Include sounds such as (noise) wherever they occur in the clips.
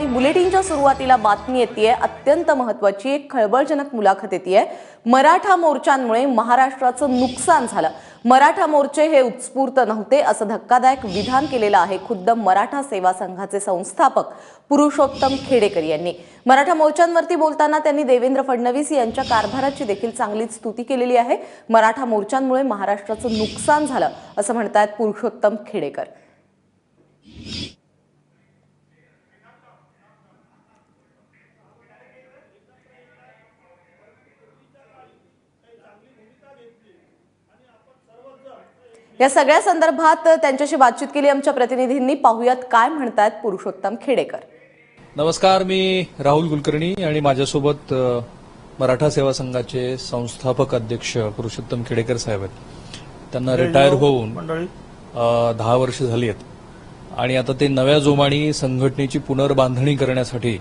आणि बुलेटिनच्या सुरुवातीला बातमी येते अत्यंत महत्वाची एक खळबळजनक मुलाखत येते मराठा मोर्चांमुळे महाराष्ट्राचं नुकसान झालं. मराठा मोर्चे हे उत्स्फूर्त नव्हते असं धक्कादायक विधान केलेलं आहे खुद्द मराठा सेवा संघाचे संस्थापक पुरुषोत्तम खेडेकर यांनी. मराठा मोर्चांवरती बोलताना त्यांनी देवेंद्र फडणवीस यांच्या कारभाराची देखील चांगलीच स्तुती केलेली आहे. मराठा मोर्चांमुळे महाराष्ट्राचं नुकसान झालं असं म्हणतायत पुरुषोत्तम खेडेकर. या सगळ्या संदर्भात त्यांच्याशी बातचीत केली आमच्या प्रतिनिधींनी. पाहुयात काय म्हणतायत पुरुषोत्तम खेडेकर. नमस्कार मी राहुल कुलकर्णी आणि माझ्यासोबत मराठा सेवा संघाचे संस्थापक अध्यक्ष पुरुषोत्तम खेडेकर साहेब आहेत. त्यांना रिटायर होऊन मंडळी. अ, दहा वर्ष झाली आहेत. आणि आता ते नव्या जोमाने संघटनेची पुनर्बांधणी करण्यासाठी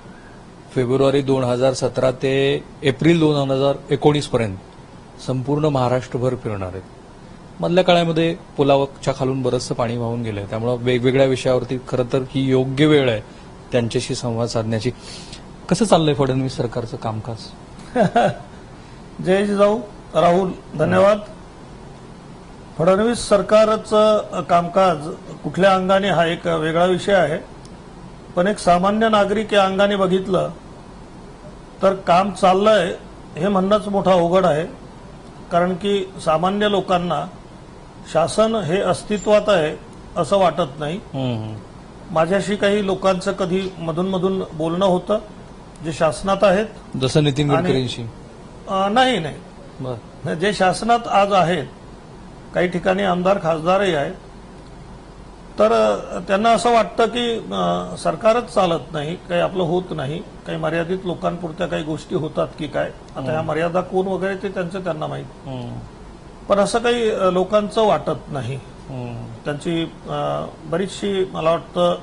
फेब्रुवारी दोन हजार सतरा ते एप्रिल दोन हजार एकोणीस पर्यंत संपूर्ण महाराष्ट्रभर फिरणार आहेत. मधल्या काळामध्ये पुलावच्या खालून बरंचसं पाणी वाहून गेलंय. त्यामुळे वेगवेगळ्या विषयावरती खरं तर ही योग्य वेळ आहे त्यांच्याशी संवाद साधण्याची. कसं चाललंय फडणवीस सरकारचं कामकाज? (laughs) जय जिजाऊ राहुल धन्यवाद. फडणवीस सरकारचं कामकाज कुठल्या अंगाने हा एक वेगळा विषय आहे. पण एक सामान्य नागरिक या अंगाने बघितलं तर काम चाललंय हे म्हणणंच मोठा अवघड आहे. कारण की सामान्य लोकांना शासन हे अस्तित्वात आहे असं वाटत नाही. माझ्याशी काही लोकांचं कधी मधून मधून बोलणं होतं जे शासनात आहेत. जसं नितीन गडकरींशी. नाही नाही. जे शासनात आज आहेत काही ठिकाणी आमदार खासदारही आहेत तर त्यांना असं वाटतं की सरकारच चालत नाही काही आपलं होत नाही काही मर्यादित लोकांपुरत्या काही गोष्टी होतात की काय आता ह्या मर्यादा कोण वगैरे ते त्यांचं त्यांना माहीत. पण असं काही लोकांचं वाटत नाही. त्यांची बरीचशी मला वाटतं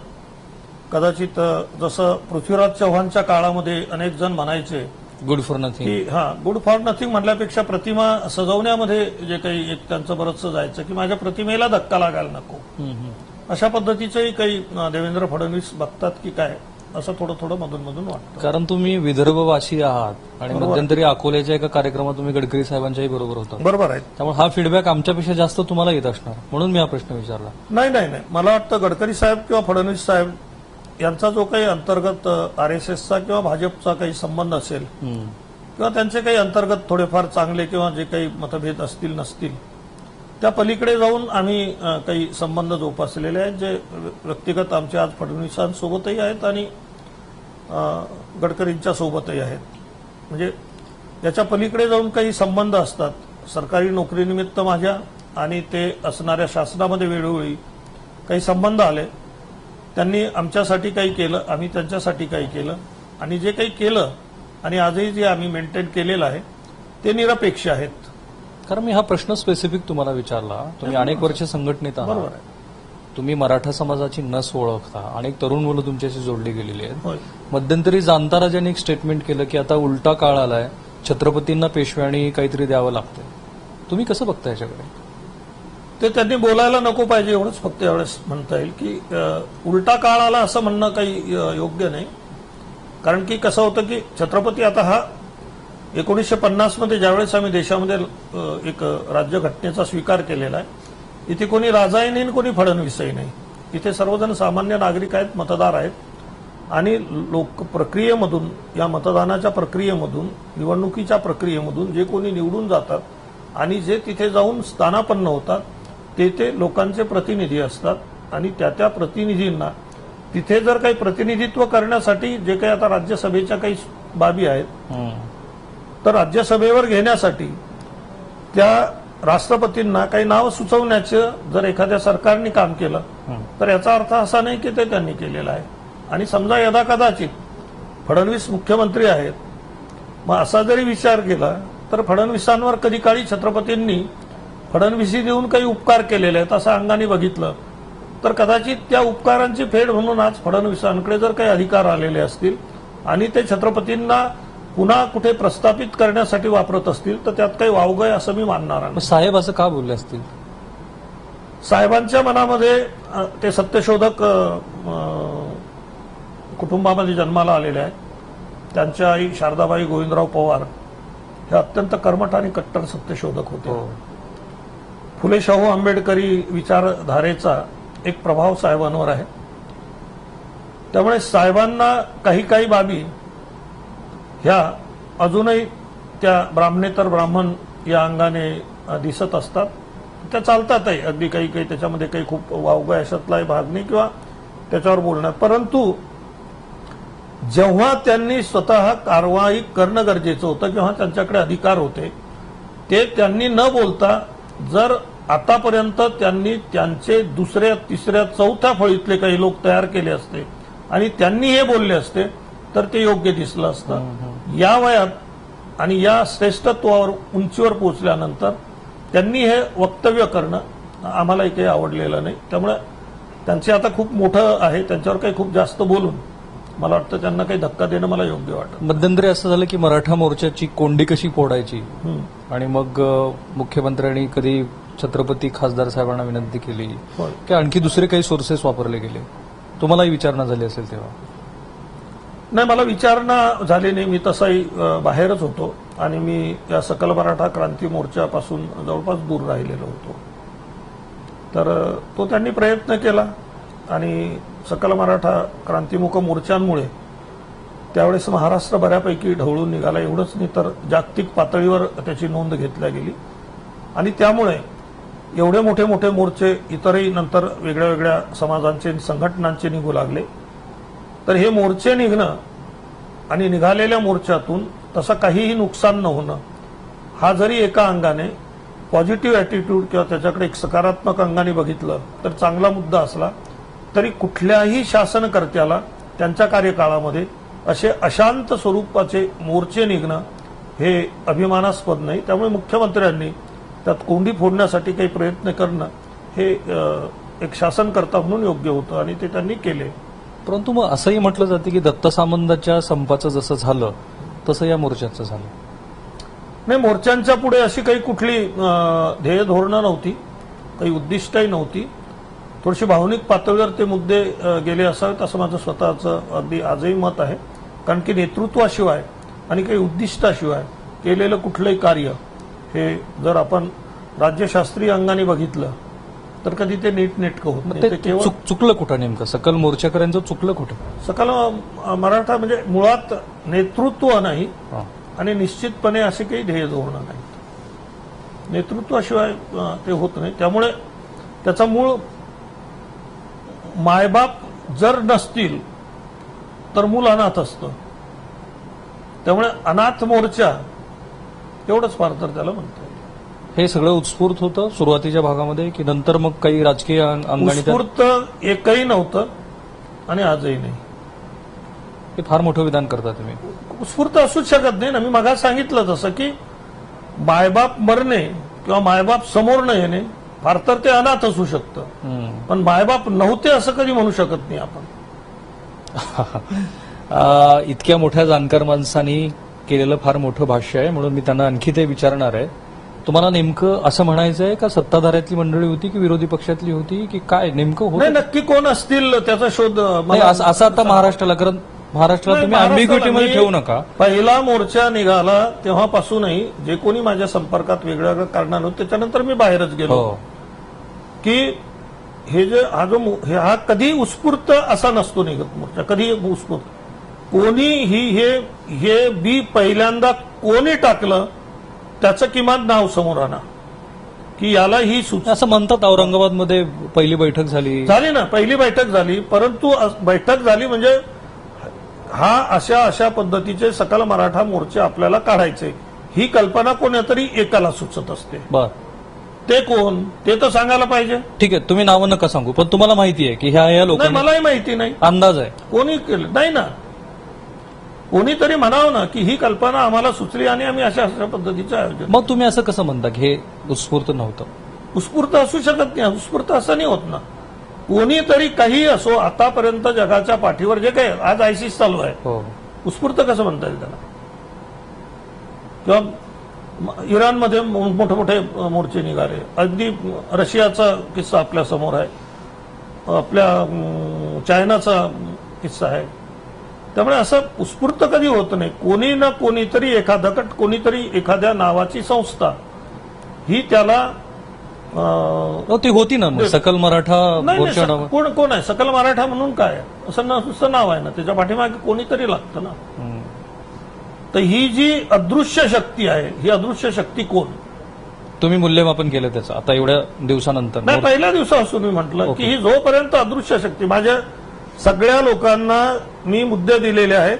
कदाचित जसं पृथ्वीराज चव्हाणच्या काळामध्ये अनेक जण म्हणायचे गुड फॉर नथिंग हा गुड फॉर नथिंग म्हटल्यापेक्षा प्रतिमा सजवण्यामध्ये जे काही एक त्यांचं बरंचसं जायचं की माझ्या प्रतिमेला धक्का लागायला नको. अशा पद्धतीचंही काही देवेंद्र फडणवीस बघतात की काय? असं थोडं थोडं मधून मधून वाटतं. कारण तुम्ही विदर्भवासी आहात आणि मध्यंतरी अकोल्याच्या एका कार्यक्रमात तुम्ही गडकरी साहेबांच्याही बरोबर होता. बरोबर आहे. त्यामुळे हा फीडबॅक आमच्यापेक्षा जास्त तुम्हाला येत असणार. म्हणून मी हा प्रश्न विचारला. नाही नाही नाही. मला वाटतं गडकरी साहेब किंवा फडणवीस साहेब यांचा जो काही अंतर्गत आर एस एसचा किंवा भाजपचा काही संबंध असेल हम्म. किंवा त्यांचे काही अंतर्गत थोडेफार चांगले किंवा जे काही मतभेद असतील नसतील त्या पलीकडे जाऊन आम्ही अ, काही संबंध जोपासलेले आहेत जे व्यक्तिगत आमचे आज फडणवीसांसोबतही आहेत आणि गडकरींच्या सोबतही आहेत. म्हणजे याच्या पलीकडे जाऊन काही संबंध असतात. सरकारी नोकरीनिमित्त माझ्या आणि ते असणाऱ्या शासनामध्ये वेळोवेळी काही संबंध आले. त्यांनी आमच्यासाठी काही केलं आम्ही त्यांच्यासाठी काही केलं. आणि जे काही केलं आणि आजही जे आम्ही मेंटेन केलेलं आहे ते निरपेक्ष आहेत. कारण मी हा प्रश्न स्पेसिफिक तुम्हाला विचारला. तुम्ही अनेक वर्ष संघटनेत बरोबर आहात आहे. तुम्ही मराठा समाजाची नस ओळखता. अनेक तरुण मुलं तुमच्याशी जोडली गेलेली आहेत. मध्यंतरी जाणता राजांनी एक स्टेटमेंट केलं की आता उलटा काळ आलाय छत्रपतींना पेशव्यानी काहीतरी द्यावं लागतंय. तुम्ही कसं बघता याच्याकडे? ते त्यांनी बोलायला नको पाहिजे एवढंच फक्त एवढंच म्हणता येईल की उलटा काळ आला असं म्हणणं काही योग्य नाही. कारण की कसं होतं की छत्रपती आता हा एकोणीसशे पन्नासमध्ये ज्यावेळेस आम्ही देशामध्ये एक राज्यघटनेचा स्वीकार केलेला आहे इथे कोणी राजाही नाही आणि कोणी फडणवीसही नाही. इथे सर्वजण सामान्य नागरिक आहेत मतदार आहेत. आणि लोक प्रक्रियेमधून या मतदानाच्या प्रक्रियेमधून निवडणुकीच्या प्रक्रियेमधून जे कोणी निवडून जातात आणि जे तिथे जाऊन स्थानापन्न होतात ते ते लोकांचे प्रतिनिधी असतात. आणि त्या त्या प्रतिनिधींना तिथे जर काही प्रतिनिधित्व करण्यासाठी जे काही आता राज्यसभेच्या काही बाबी आहेत तर राज्यसभेवर घेण्यासाठी त्या राष्ट्रपतींना काही नाव सुचवण्याचं जर एखाद्या सरकारने काम केलं तर याचा अर्थ असा नाही की ते त्यांनी केलेलं आहे. आणि समजा यदा कदाचित फडणवीस मुख्यमंत्री आहेत मग असा जरी विचार केला तर फडणवीसांवर कधी काळी छत्रपतींनी फडणवीसी देऊन काही उपकार केलेले आहेत असं अंगाने बघितलं तर कदाचित त्या उपकारांची फेड म्हणून आज फडणवीसांकडे जर काही अधिकार आलेले असतील आणि ते छत्रपतींना पुन्हा कुठे प्रस्थापित करण्यासाठी वापरत असतील तर त्यात काही वावगय असं मी मानणार नाही. साहेब असं का बोलले असतील? साहेबांच्या मनामध्ये ते सत्यशोधक कुटुंबामध्ये जन्माला आलेले आहेत. त्यांच्या आई शारदाबाई गोविंदराव पवार हे अत्यंत कर्मठ आणि कट्टर सत्यशोधक होते. फुले शाहू आंबेडकरी विचारधारेचा एक प्रभाव साहेबांवर आहे. त्यामुळे साहेबांना काही काही बाबी ह्या अजूनही त्या ब्राह्मणेतर ब्राह्मण या अंगाने दिसत असतात. त्या चालतातही. अगदी काही काही त्याच्यामध्ये काही खूप वावगा अशातलाही भाग नाही किंवा त्याच्यावर बोलणार परंतु जेव्हा त्यांनी स्वतः कारवाई करणं गरजेचं होतं किंवा त्यांच्याकडे अधिकार होते ते त्यांनी न बोलता जर आतापर्यंत त्यांनी त्यांचे दुसऱ्या तिसऱ्या चौथ्या फळीतले काही लोक तयार केले असते आणि त्यांनी हे बोलले असते तर ते योग्य दिसलं असतं. या वयात आणि या श्रेष्ठत्वावर उंचीवर पोहोचल्यानंतर त्यांनी हे वक्तव्य करणं आम्हालाही काही आवडलेलं नाही. त्यामुळे त्यांचे आता खूप मोठं आहे त्यांच्यावर काही खूप जास्त बोलून मला वाटतं त्यांना काही धक्का देणं मला योग्य वाटत मध्यंतरी असं झालं की मराठा मोर्चाची कोंडी कशी फोडायची. आणि मग मुख्यमंत्र्यांनी कधी छत्रपती खासदार साहेबांना विनंती केली. की आणखी दुसरे काही सोर्सेस वापरले गेले? तुम्हालाही विचारणा झाली असेल तेव्हा. नाही मला विचारणा झाली नाही मी तसाही बाहेरच होतो आणि मी या सकल मराठा क्रांती मोर्चापासून जवळपास दूर राहिलेलो होतो. तर तो त्यांनी प्रयत्न केला आणि सकल मराठा क्रांतिमुख मोर्चांमुळे त्यावेळेस महाराष्ट्र बऱ्यापैकी ढवळून निघाला. एवढंच नाही तर जागतिक पातळीवर त्याची नोंद घेतल्या गेली. आणि त्यामुळे एवढे मोठे मोठे मोर्चे इतरही नंतर वेगळ्या वेगळ्या समाजांचे संघटनांचे निघू लागले. तर हे मोर्चे निघणं आणि निघालेल्या मोर्चातून तसं काहीही नुकसान न होणं हा जरी एका अंगाने पॉझिटिव्ह ॲटिट्यूड किंवा त्याच्याकडे एक सकारात्मक अंगाने बघितलं तर चांगला मुद्दा असला तरी कुठल्याही शासनकर्त्याला त्यांच्या कार्यकाळामध्ये असे अशांत स्वरूपाचे मोर्चे निघणं हे अभिमानास्पद नाही. त्यामुळे मुख्यमंत्र्यांनी त्यात कोंडी फोडण्यासाठी काही प्रयत्न करणं हे एक शासनकर्ता म्हणून योग्य होतं आणि ते त्यांनी केले. परंतु मग असंही म्हटलं जाते की दत्त सामंताच्या संपाचं जसं झालं तसं या मोर्चाचं झालं. नाही मोर्चांच्या पुढे अशी काही कुठली ध्येय धोरणं नव्हती काही उद्दिष्टही नव्हती. थोडीशी भावनिक पातळीवर ते मुद्दे गेले असावेत असं माझं स्वतःचं अगदी आजही मत आहे. कारण की नेतृत्वाशिवाय आणि काही उद्दिष्टाशिवाय केलेलं कुठलंही कार्य हे जर आपण राज्यशास्त्रीय अंगाने बघितलं तर कधी ते नीटनेटकं होत मग नाही. ते ते केवळ चुक- चुकलं कुठं नेमकं? सकल मोर्चाकऱ्यांचं चुकलं कुठं? सकल अं, मराठा म्हणजे मुळात नेतृत्व नाही हा. आणि निश्चितपणे असे काही ध्येय धोरणं नाहीत. नेतृत्वाशिवाय अं, ते होत नाही. त्यामुळे त्याचा मूळ मायबाप जर नसतील तर मूल अनाथ असतं. त्यामुळे अनाथ मोर्चा एवढंच फार तर त्याला म्हणता येईल हे सगळं उत्स्फूर्त होतं सुरुवातीच्या भागामध्ये की नंतर मग काही राजकीय उत्स्फूर्त एकही नव्हतं आणि आजही नाही. हे फार मोठं विधान करता तुम्ही. उत्स्फूर्त असूच शकत नाही. ना मी मगा सांगितलं तसं की मायबाप मरणे किंवा मायबाप समोर न येणे फार तर ते अनाथ असू शकतं. पण मायबाप नव्हते असं कधी म्हणू शकत नाही आपण. (laughs) इतक्या मोठ्या जाणकार माणसांनी केलेलं फार मोठं भाष्य आहे म्हणून मी त्यांना आणखी ते विचारणार आहे. तुम्हाला नेमकं असं म्हणायचं आहे का सत्ताधाऱ्यातली मंडळी होती की विरोधी पक्षातली होती की काय? नेमकं नाही होतं नक्की कोण असतील त्याचा शोध नाही, मला- असं असं आता महाराष्ट्राला कारण महाराष्ट्राला नाही, तुम्ही महाराष्ट्राला अँबिग्युटीमध्ये मी ठेवू नका. पहिला मोर्चा निघाला तेव्हापासूनही जे कोणी माझ्या संपर्कात वेगळ्या वेगळ्या कारणानं त्याच्यानंतर मी बाहेरच गेलो. हो. की हे जे हा जो मो- हे हा कधी उत्स्फूर्त असा नसतो निघत मोर्चा कधी उत्स्फूर्त. कोणी ही हे हे बी पहिल्यांदा कोणी टाकलं त्याचं किमान नाव समोर आणा. की याला ही सूच असं म्हणतात औरंगाबादमध्ये पहिली बैठक झाली. झाली ना पहिली बैठक झाली. परंतु बैठक झाली म्हणजे हा अशा अशा पद्धतीचे सकल मराठा मोर्चे आपल्याला काढायचे. ही कल्पना कोणीतरी एकाला सुचत असते. बर. ते कोण? ते तर सांगायला पाहिजे. ठीक आहे तुम्ही नावं नका सांगू पण तुम्हाला माहिती आहे की ह्या या लोकांना मलाही माहिती नाही. अंदाज आहे. कोणी केलं? नाही ना. कोणीतरी म्हणावं ना की ही कल्पना आम्हाला सुचली आणि आम्ही अशा अशा पद्धतीचं आयोजन मग तुम्ही असं कसं म्हणता की हे उत्स्फूर्त नव्हतं? उत्स्फूर्त असू शकत नाही. उत्स्फूर्त असं नाही होत ना. कोणीतरी काही असो आतापर्यंत जगाच्या पाठीवर जे काही आज आयसीस चालू आहे हो. उत्स्फूर्त कसं म्हणता येईल त्याला? किंवा इराणमध्ये मोठे मोठे मोर्चे निघाले. अगदी रशियाचा किस्सा आपल्यासमोर आहे. आपल्या चायनाचा किस्सा आहे. त्यामुळे असं उत्स्फूर्त कधी होत नाही. कोणी ना कोणीतरी एखादा गट कोणीतरी एखाद्या नावाची संस्था ही त्याला अं, हो, ती होती ना मग. सकल मराठा नाही, नाही मोर्चा स- नाव कोण कोण आहे? सकल मराठा म्हणून काय आहे? असं न- नुसतं नाव आहे ना. त्याच्या पाठीमागे कोणीतरी लागतं ना. तर ही जी अदृश्य शक्ती आहे ही अदृश्य शक्ती कोण? तुम्ही मूल्यमापन केलं त्याचं. आता एवढ्या दिवसानंतर. नाही पहिल्या दिवसापासून मी म्हटलं की ही जोपर्यंत अदृश्य शक्ती माझ्या सगळ्या लोकांना मी मुद्दे दिलेले आहेत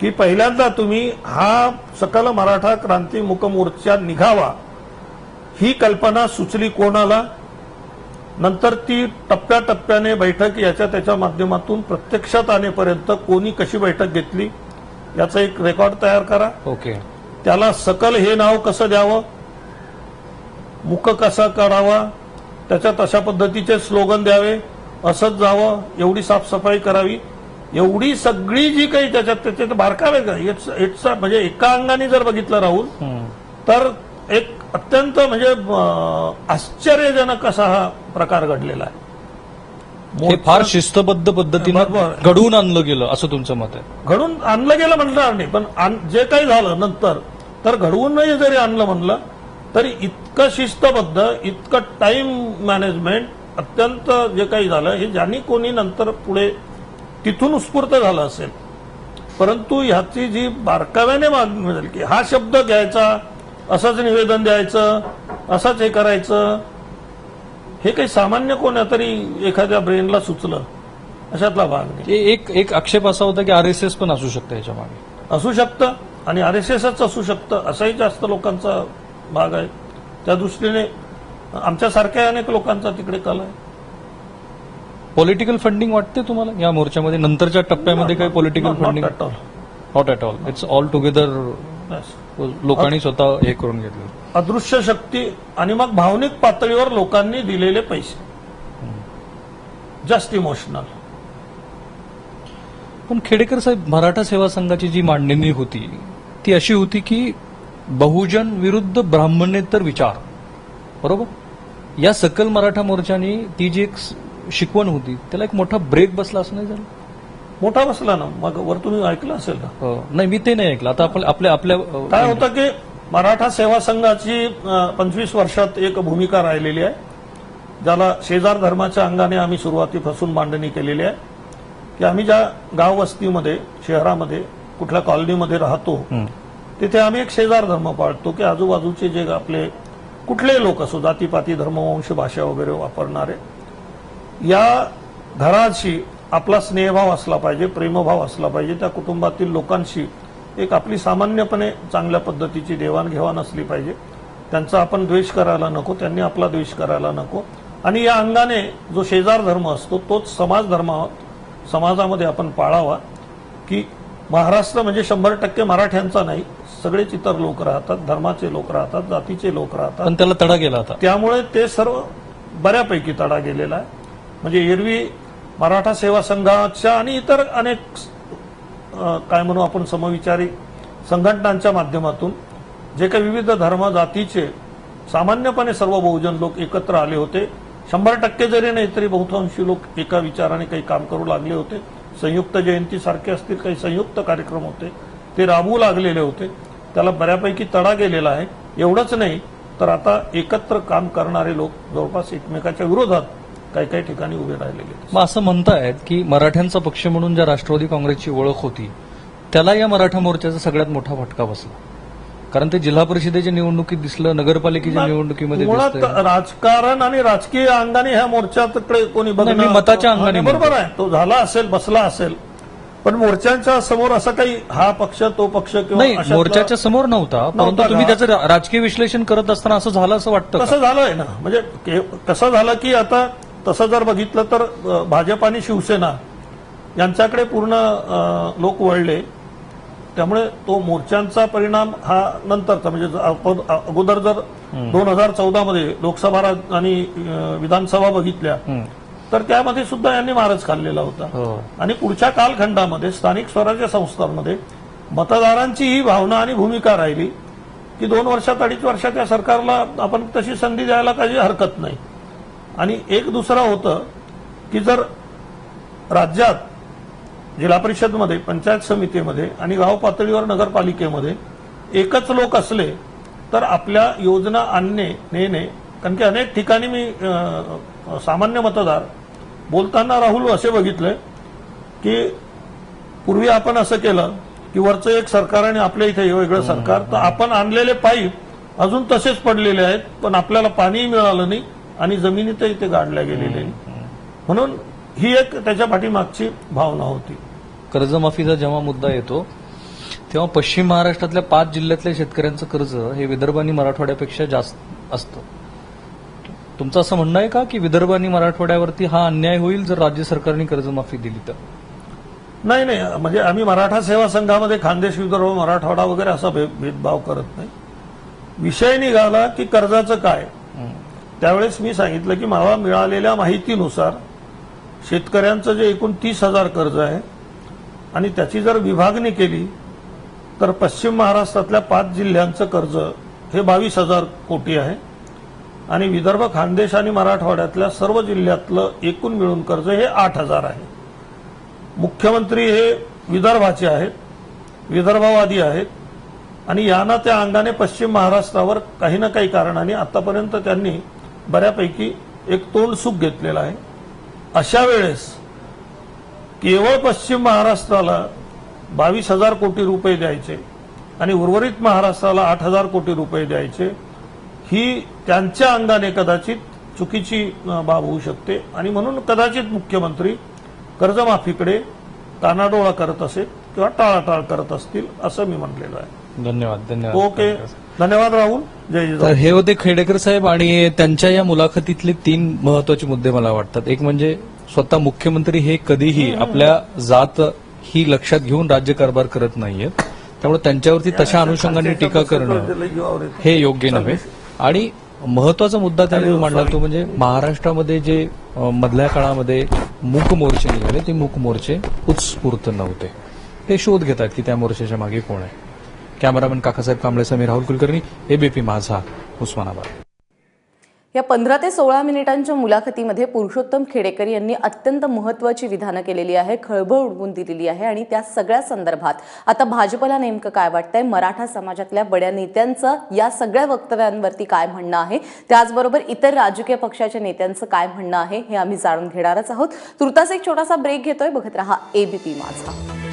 की पहिल्यांदा तुम्ही हा सकल मराठा क्रांती मुक मोर्चा निघावा ही कल्पना सुचली कोणाला? नंतर ती टप्प्याटप्प्याने बैठक याच्या त्याच्या माध्यमातून प्रत्यक्षात आणेपर्यंत कोणी कशी बैठक घेतली याचा एक रेकॉर्ड तयार करा. ओके. त्याला सकल हे नाव कसं द्यावं? मुख कसा करावा त्याच्यात अशा पद्धतीचे स्लोगन द्यावे. असंच जावं एवढी साफसफाई करावी. एवढी सगळी जी काही त्याच्यात त्याच्यात बारकावे का? म्हणजे एका अंगाने जर बघितलं राहुल तर एक अत्यंत म्हणजे आश्चर्यजनक असा हा प्रकार घडलेला आहे. हे फार शिस्तबद्ध पद्धतीनं. घडवून आणलं गेलं असं तुमचं मत आहे. घडून आणलं गेलं म्हणणार नाही पण जे काही झालं नंतर तर घडवूनही जरी आणलं म्हणलं तरी इतकं शिस्तबद्ध इतकं टाइम मॅनेजमेंट अत्यंत जे काही झालं हे ज्यांनी कोणी नंतर पुढे तिथून उत्स्फूर्त झालं असेल परंतु ह्याची जी बारकाव्याने मागणी झाली की हा शब्द घ्यायचा असंच निवेदन द्यायचं असंच हे करायचं हे काही सामान्य कोणातरी एखाद्या ब्रेनला सुचलं अशातला भाग नाही. एक एक आक्षेप असा होता की आरएसएस पण असू शकतं याच्या मागे. असू शकतं आणि आर एस एसच असू शकतं असाही जास्त लोकांचा भाग आहे. त्या दृष्टीने आमच्यासारख्या अनेक लोकांचा तिकडे कल आहे. पॉलिटिकल फंडिंग वाटते तुम्हाला? या मोर्चामध्ये? नंतरच्या टप्प्यामध्ये काही political funding. Not at all it's all together. लोकांनी स्वतः हे करून घेतलं. अदृश्य शक्ती आणि मग भावनिक पातळीवर लोकांनी दिलेले पैसे. जस्ट इमोशनल पण खेडेकर साहेब मराठा सेवा संघाची जी मांडणी होती ती अशी होती की बहुजन विरुद्ध ब्राह्मणेतर विचार. बरोबर? या सकल मराठा मोर्चाने ती जी एक शिकवण होती त्याला एक मोठा ब्रेक बसला असं नाही झालं? मोठा बसला ना. मग वर तुम्ही ऐकलं असेल ना? अ, नाही मी ते नाही ऐकलं. आता आपण आपल्या आपल्या काय होतं की मराठा सेवा संघाची पंचवीस वर्षात एक भूमिका राहिलेली आहे. ज्याला शेजार धर्माच्या अंगाने आम्ही सुरुवातीपासून मांडणी केलेली आहे. की आम्ही ज्या गाव वस्तीमध्ये शहरामध्ये कुठल्या कॉलनीमध्ये राहतो हं. तिथे आम्ही एक शेजार धर्म पाळतो की आजूबाजूचे जे आपले कुठले लोक असो जातीपाती धर्मवंश भाषा वगैरे वापरणारे या घराशी आपला स्नेहभाव असला पाहिजे प्रेमभाव असला पाहिजे त्या कुटुंबातील लोकांशी एक आपली सामान्यपणे चांगल्या पद्धतीची देवाणघेवाण असली पाहिजे. त्यांचा आपण द्वेष करायला नको त्यांनी आपला द्वेष करायला नको. आणि या अंगाने जो शेजार धर्म असतो तोच समाज धर्म समाजामध्ये आपण पाळावा की महाराष्ट्र म्हणजे शंभर टक्के मराठ्यांचा नाही सगळेच इतर लोक राहतात धर्माचे लोक राहतात जातीचे लोक राहतात. पण त्याला तडा गेला आता. त्यामुळे ते सर्व बऱ्यापैकी तडा गेलेला आहे. म्हणजे एरवी मराठा सेवा संघाच्या आणि इतर अनेक काय म्हणू आपण समविचारी संघटनांच्या माध्यमातून जे काही विविध धर्म जातीचे सामान्यपणे सर्व बहुजन लोक एकत्र आले होते. शंभर टक्के जरी नाही तरी बहुतांशी लोक एका विचाराने काही काम करू लागले होते. संयुक्त जयंती सारखे असतील काही संयुक्त कार्यक्रम होते. ते राबवू लागलेले होते. त्याला बऱ्यापैकी तडा गेलेला आहे. एवढंच नाही तर आता एकत्र काम करणारे लोक जवळपास एकमेकाच्या विरोधात काही काही ठिकाणी उभे राहिलेले. मग असं म्हणतायत की मराठ्यांचा पक्ष म्हणून ज्या राष्ट्रवादी काँग्रेसची ओळख होती त्याला या मराठा मोर्चाचा सगळ्यात मोठा फटका बसला. कारण ते जिल्हा परिषदेच्या निवडणुकीत दिसलं नगरपालिकेच्या निवडणुकीमध्ये. राजकारण आणि राजकीय अंगाने ह्या मोर्चाकडे कोणी मी मताच्या अंगाने बरोबर आहे तो झाला असेल बसला असेल. पण मोर्चांच्या समोर असं काही हा पक्ष तो पक्ष किंवा नाही अशातला- मोर्चाच्या समोर नव्हता परंतु नव्हता तुम्ही का? त्याचं रा- राजकीय विश्लेषण करत असताना असं झालं असं वाटतं का? तसं झालंय ना म्हणजे के- कसं झालं की आता तसं जर बघितलं तर अ, भाजप आणि शिवसेना यांच्याकडे पूर्ण अ, लोक वळले त्यामुळे तो मोर्चांचा परिणाम हा नंतरचा म्हणजे ज- आपण अगोदर जर दोन हजार चौदा मध्ये लोकसभा राज- आणि अ, विधानसभा बघितल्या हं. तर त्यामध्ये सुद्धा यांनी मारच खाल्लेला होता हो. आणि पुढच्या कालखंडामध्ये स्थानिक स्वराज्य संस्थांमध्ये मतदारांची ही भावना आणि भूमिका राहिली की दोन वर्षात अडीच वर्षात या सरकारला आपण तशी संधी द्यायला काही हरकत नाही आणि एक दुसरं होतं की जर राज्यात जिल्हा परिषदमध्ये पंचायत समितीमध्ये आणि गाव पातळीवर नगरपालिकेमध्ये एकच लोक असले तर आपल्या योजना आणणे नेणे कारण की अनेक ठिकाणी मी सामान्य मतदार बोलताना राहुल असे बघितले की पूर्वी आपण असं केलं की वरचं एक सरकार आणि आपल्या इथे हे वेगळं सरकार तर आपण आणलेले पाईप अजून तसेच पडलेले आहेत पण आपल्याला पाणीही मिळालं नाही आणि जमिनीतही ते गाडल्या गेलेले नाही. म्हणून ही एक त्याच्या पाठीमागची भावना होती. कर्जमाफीचा जेव्हा मुद्दा येतो तेव्हा पश्चिम महाराष्ट्रातल्या पाच जिल्ह्यातल्या शेतकऱ्यांचं कर्ज हे विदर्भ आणि मराठवाड्यापेक्षा जास्त असतं. तुमचं असं म्हणणं आहे का की विदर्भ आणि मराठवाड्यावरती हा अन्याय होईल जर राज्य सरकारने कर्जमाफी दिली तर? नाही नाही. म्हणजे आम्ही मराठा सेवा संघामध्ये खानदेश विदर्भ मराठवाडा वगैरे असा भेदभाव करत नाही. विषय निघाला की कर्जाचं काय? त्यावेळेस मी सांगितलं की मला मिळालेल्या माहितीनुसार शेतकऱ्यांचं जे एकूण तीस हजार कर्ज आहे आणि त्याची जर विभागणी केली तर पश्चिम महाराष्ट्रातल्या पाच जिल्ह्यांचं कर्ज हे बावीस हजार कोटी आहे. आणि विदर्भ खानदेश आणि मराठवाड्यातल्या सर्व जिल्ह्यातलं एकूण मिळून कर्ज हे आठ हजार आहे. मुख्यमंत्री हे विदर्भाचे आहेत विदर्भवादी आहेत आणि यांना त्या अंगाने पश्चिम महाराष्ट्रावर काही ना काही कारणाने आतापर्यंत त्यांनी बऱ्यापैकी एक तोंड सुख घेतलेलं आहे. अशा वेळेस केवळ पश्चिम महाराष्ट्राला बावीस हजार कोटी रुपये द्यायचे आणि उर्वरित महाराष्ट्राला आठ हजार कोटी रुपये द्यायचे ही त्यांच्या अंगाने कदाचित चुकीची बाब होऊ शकते. आणि म्हणून कदाचित मुख्यमंत्री कर्जमाफीकडे कानाडोळा करत असेल किंवा टाळाटाळ करत असतील असं मी म्हटलेलं आहे. धन्यवाद धन्यवाद. ओके. धन्यवाद राहुल. जय तर हे होते खेडेकर साहेब आणि त्यांच्या या मुलाखतीतले तीन महत्त्वाचे मुद्दे मला वाटतात. एक म्हणजे स्वतः मुख्यमंत्री हे कधीही आपल्या जात ही लक्षात घेऊन राज्यकारभार करत नाहीयेत. त्यामुळे त्यांच्यावरती तशा अनुषंगाने टीका करणं. हे योग्य नव्हे. आणि महत्त्वाचा मुद्दा त्यांनी मांडला तो म्हणजे महाराष्ट्रामध्ये जे मधल्या काळामध्ये मूक मोर्चे निघाले ते मूक मोर्चे उत्स्फूर्त नव्हते. हे शोध घेतात की त्या मोर्चाच्या मागे कोण आहे. Cameraman Kakasaheb Kamble Sameer Rahul Kulkarni ABP Majha Osmanabad. या पंधरा ते सोळा मिनिटांच्या मुलाखतीमध्ये पुरुषोत्तम खेडेकर यांनी अत्यंत महत्वाची विधानं केलेली आहे खळबळ उडवून दिलेली आहे आणि त्या सगळ्या संदर्भात आता भाजपला नेमकं काय वाटतंय? मराठा समाजातल्या बड्या नेत्यांचं या सगळ्या वक्तव्यांवरती काय म्हणणं आहे? त्याचबरोबर इतर राजकीय पक्षाच्या नेत्यांचं काय म्हणणं आहे हे आम्ही जाणून घेणारच आहोत. तुर्तास एक छोटासा ब्रेक घेतोय. बघत रहा एबीपी माझा.